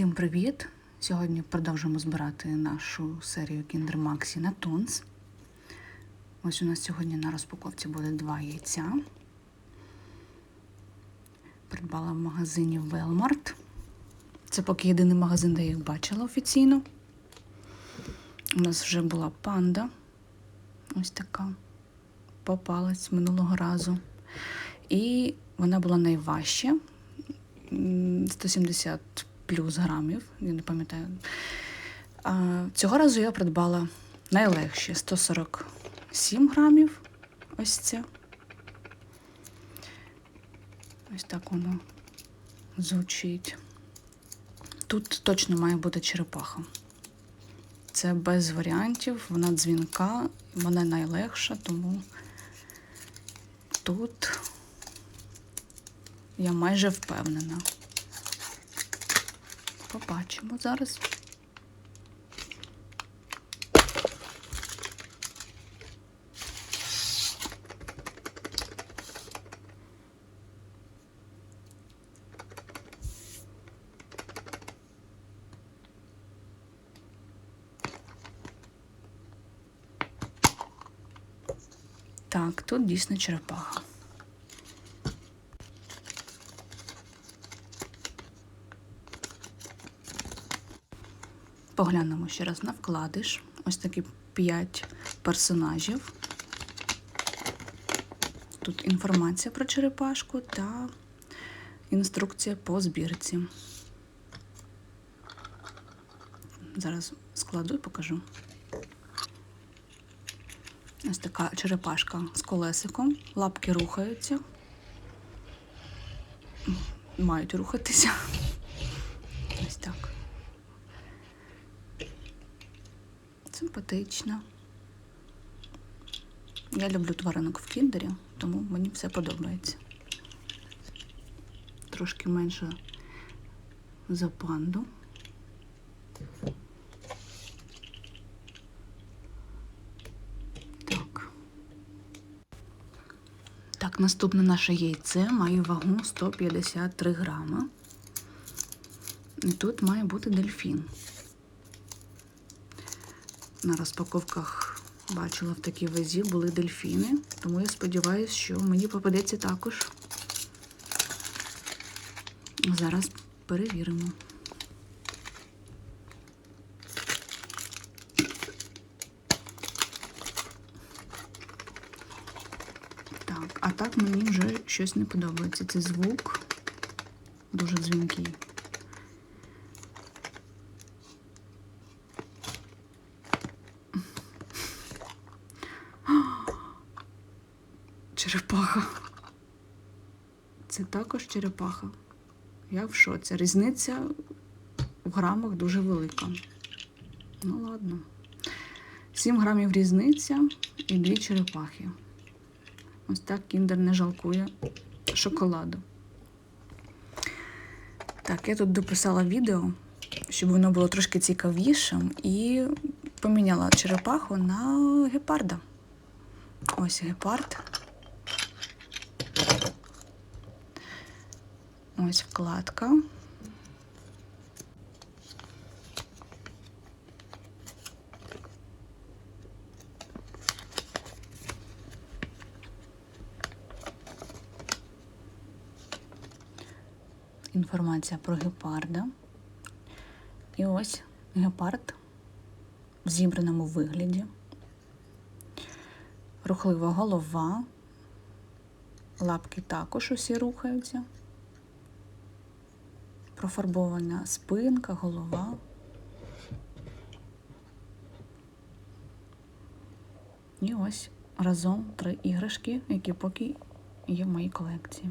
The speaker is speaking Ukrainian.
Всім привіт! Сьогодні продовжуємо збирати нашу серію Kinder Maxi на Тонс. Ось у нас сьогодні на розпаковці буде два яйця. Придбала в магазині Велмарт. Це поки єдиний магазин, де я їх бачила офіційно. У нас вже була панда. Ось така. Попалась минулого разу. І вона була найважча. М, 170 плюс грамів, я не пам'ятаю. Цього разу я придбала найлегше 147 грамів. Ось це. Ось так воно звучить. Тут точно має бути черепаха. Це без варіантів, вона дзвінка, вона найлегша, тому тут я майже впевнена. Побачимо зараз. Так, тут дійсно черепаха. Поглянемо ще раз на вкладиш. Ось такі 5 персонажів. Тут інформація про черепашку та інструкція по збірці. Зараз складу і покажу. Ось така черепашка з колесиком. Лапки рухаються. Мають рухатися. Ось так. Симпатична. Я люблю тваринок в кіндері, тому мені все подобається. Трошки менше за панду. Так. Так, наступне наше яйце має вагу 153 грама. І тут має бути дельфін. На розпаковках бачила в такій вазі були дельфіни, тому я сподіваюся, що мені попадеться також. Зараз перевіримо. Так, а так мені вже щось не подобається. Цей звук дуже дзвінкий. Черепаха. Це також черепаха. Я в шоці. Різниця в грамах дуже велика. Ну, ладно. 7 грамів різниця і дві черепахи. Ось так кіндер не жалкує шоколаду. Так, я тут дописала відео, щоб воно було трошки цікавішим, і поміняла черепаху на гепарда. Ось гепард. Ось вкладка. Інформація про гепарда. І ось гепард в зібраному вигляді. Рухлива голова. Лапки також усі рухаються. Профарбована спинка, голова. І ось разом три іграшки, які поки є в моїй колекції.